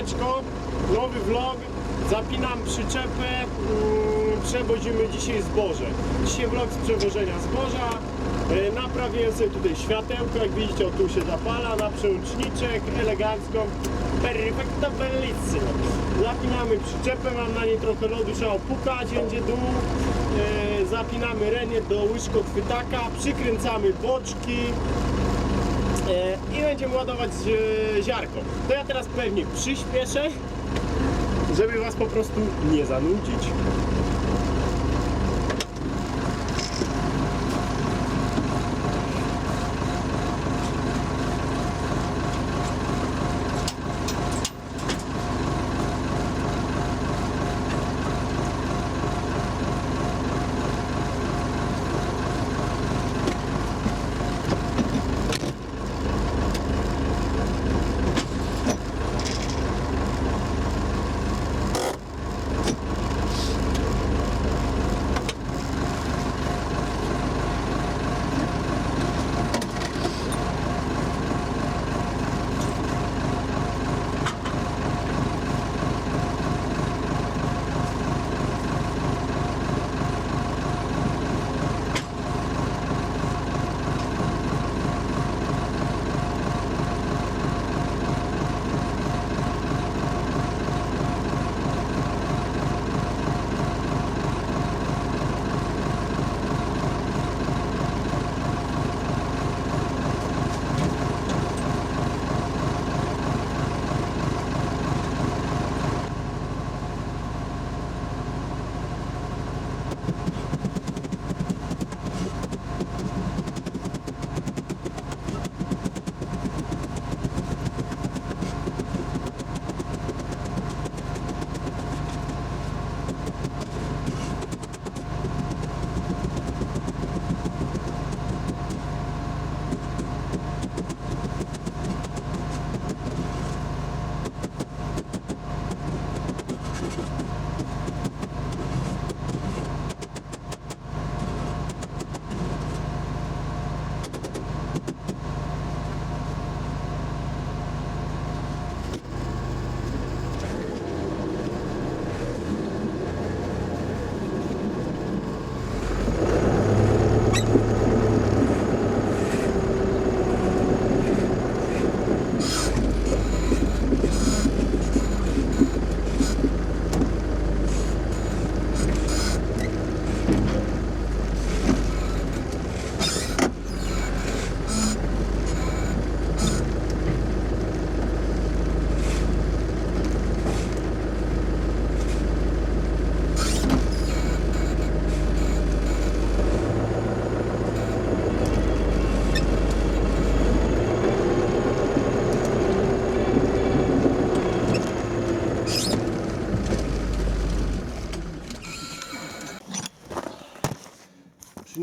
Nowy vlog, zapinam przyczepę, mm, przewozimy dzisiaj zboże. Dzisiaj vlog z przewożenia zboża, e, naprawiłem sobie tutaj światełko, jak widzicie o tu się zapala, na przełączniczek, elegancko, perfecto bellissimo. Zapinamy przyczepę, mam na niej trochę lodu, trzeba opukać, będzie dół, e, zapinamy renię do łyżkochwytaka, przykręcamy boczki, i będziemy ładować e, ziarko. To ja teraz pewnie przyspieszę, żeby Was po prostu nie zanudzić.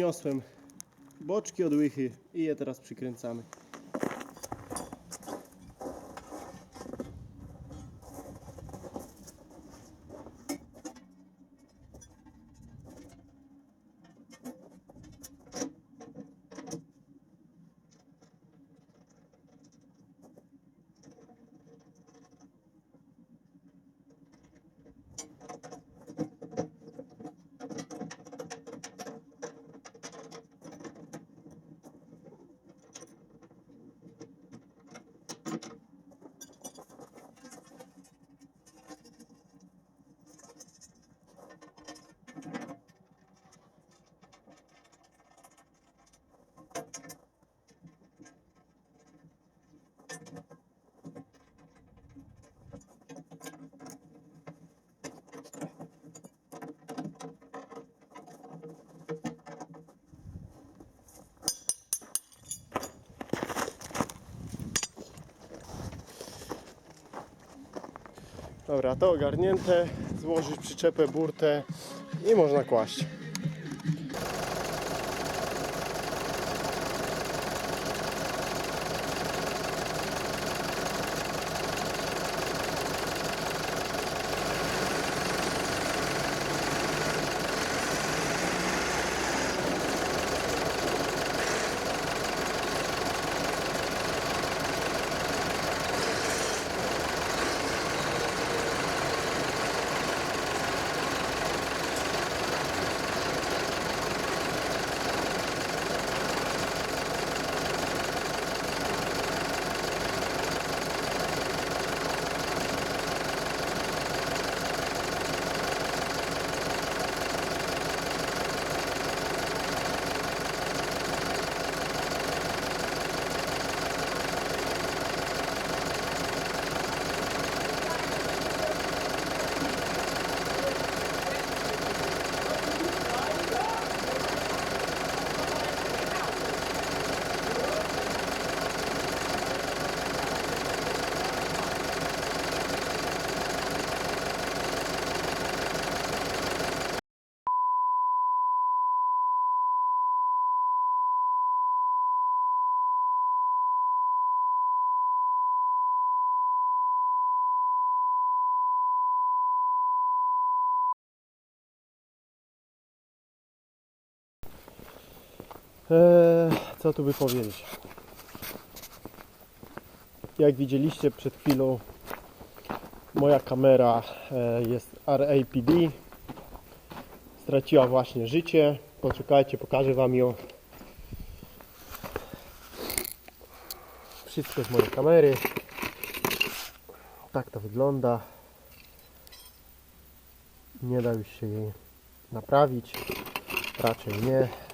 Przyniosłem boczki od łychy i je teraz przykręcamy. Dobra, to ogarnięte, złożyć przyczepę, burtę i można kłaść. Eee, co tu by powiedzieć? Jak widzieliście przed chwilą, moja kamera e, jest RAPD. Straciła właśnie życie. Poczekajcie, pokażę Wam ją. Wszystko z mojej kamery. Tak to wygląda. Nie da już się jej naprawić. Raczej nie.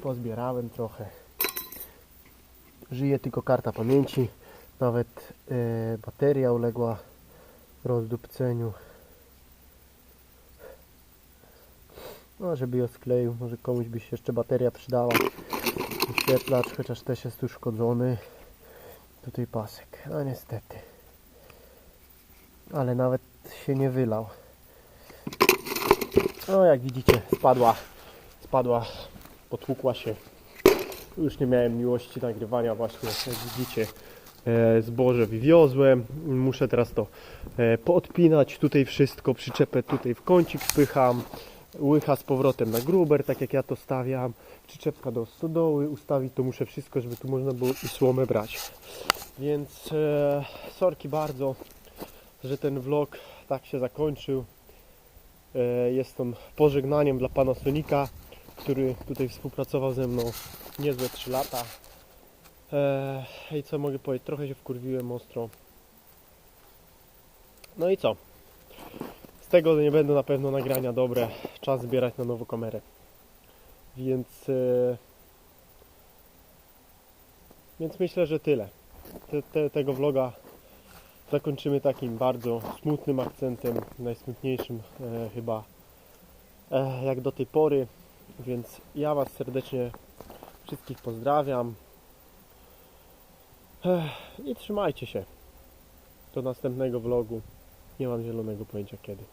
Pozbierałem trochę. Żyje tylko karta pamięci. Nawet e, bateria uległa rozdupceniu. No, żeby ją skleił, może komuś by się jeszcze bateria przydała. Wyświetlacz, chociaż też jest uszkodzony. Tutaj pasek, no niestety. Ale nawet się nie wylał. No jak widzicie, spadła, spadła, potłukła się. Już nie miałem miłości nagrywania właśnie, jak widzicie. E, zboże wywiozłem, muszę teraz to e, podpinać, tutaj wszystko, przyczepę tutaj w kącik wpycham, łycha z powrotem na gruber, tak jak ja to stawiam, przyczepka do stodoły, ustawić to muszę wszystko, żeby tu można było i słomę brać. Więc e, sorki bardzo, że ten vlog tak się zakończył. E, jest on pożegnaniem dla pana Sonika, który tutaj współpracował ze mną niezłe 3 lata. Eee, I co mogę powiedzieć? Trochę się wkurwiłem ostro. No i co? Z tego nie będą na pewno nagrania dobre. Czas zbierać na nową kamerę. Więc e, więc myślę, że tyle. Te, te, tego vloga zakończymy takim bardzo smutnym akcentem, najsmutniejszym e, chyba e, jak do tej pory. Więc ja Was serdecznie wszystkich pozdrawiam. I trzymajcie się. Do następnego vlogu. Nie mam zielonego pojęcia kiedy.